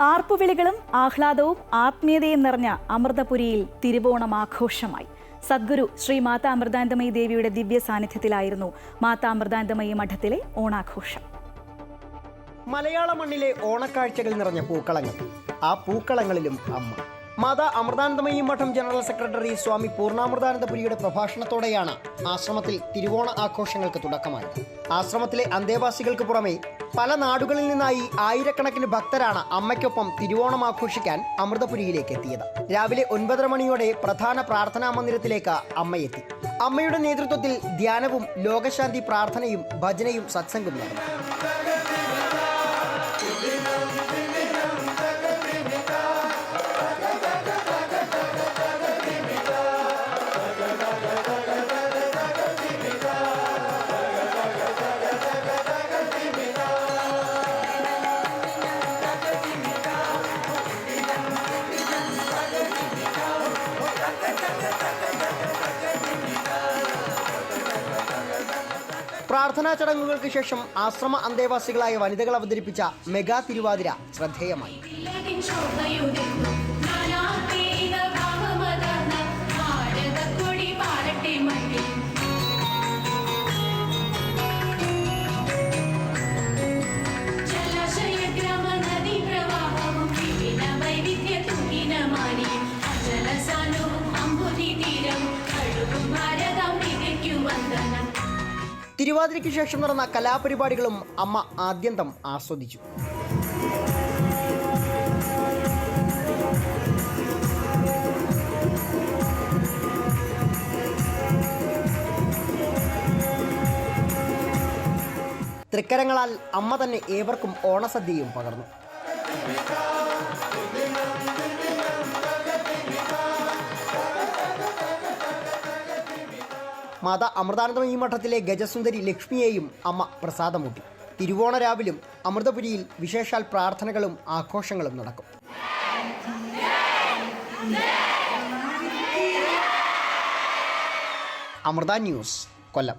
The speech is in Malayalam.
ആർപ്പുവിളികളും ആഹ്ലാദവും ആത്മീയതയും നിറഞ്ഞ അമൃതപുരിയിൽ തിരുവോണം ആഘോഷമായി സദ്ഗുരു ശ്രീ മാതാ അമൃതാനന്ദമയി ദേവിയുടെ ദിവ്യ സാന്നിധ്യത്തിലായിരുന്നു മാതാ അമൃതാനന്ദമയി മഠത്തിലെ ഓണാഘോഷം. മലയാള മണ്ണിലെ ഓണക്കാഴ്ചകൾ നിറഞ്ഞ പൂക്കളങ്ങൾ. ആ പൂക്കളങ്ങളിലും അമ്മ. മാതാ അമൃതാനന്ദമയി മഠം ജനറൽ സെക്രട്ടറി സ്വാമി പൂർണാമൃതാനന്ദപുരിയുടെ പ്രഭാഷണത്തോടെയാണ് ആശ്രമത്തിൽ തിരുവോണ ആഘോഷങ്ങൾക്ക് തുടക്കമായത്. ആശ്രമത്തിലെ അന്തേവാസികൾക്ക് പുറമെ പല നാടുകളിൽ നിന്നായി ആയിരക്കണക്കിന് ഭക്തരാണ് അമ്മയ്ക്കൊപ്പം തിരുവോണം ആഘോഷിക്കാൻ അമൃതപുരിയിലേക്ക് എത്തിയത്. രാവിലെ ഒൻപതര മണിയോടെ പ്രധാന പ്രാർത്ഥനാ മന്ദിരത്തിലേക്ക് അമ്മയെത്തി അമ്മയുടെ നേതൃത്വത്തിൽ ധ്യാനവും ലോകശാന്തി പ്രാർത്ഥനയും ഭജനയും സത്സംഗം നടന്നു. പ്രാർത്ഥനാ ചടങ്ങുകൾക്ക് ശേഷം ആശ്രമ അന്തേവാസികളായ വനിതകൾ അവതരിപ്പിച്ച മെഗാ തിരുവാതിര ശ്രദ്ധേയമായി തിരുവാതിരയ്ക്ക് ശേഷം നടന്ന കലാപരിപാടികളും അമ്മ ആദ്യന്തം ആസ്വദിച്ചു. തൃക്കരങ്ങളാൽ അമ്മ തന്നെ ഏവർക്കും ഓണസദ്യയും പകർന്നു. മാതാ അമൃതാനന്ദമയി മഠത്തിലെ ഗജസുന്ദരി ലക്ഷ്മിയെയും അമ്മ പ്രസാദമൂട്ടി. തിരുവോണ രാവിലും അമൃതപുരിയിൽ വിശേഷാൽ പ്രാർത്ഥനകളും ആഘോഷങ്ങളും നടക്കും. അമൃത ന്യൂസ് കൊല്ലം.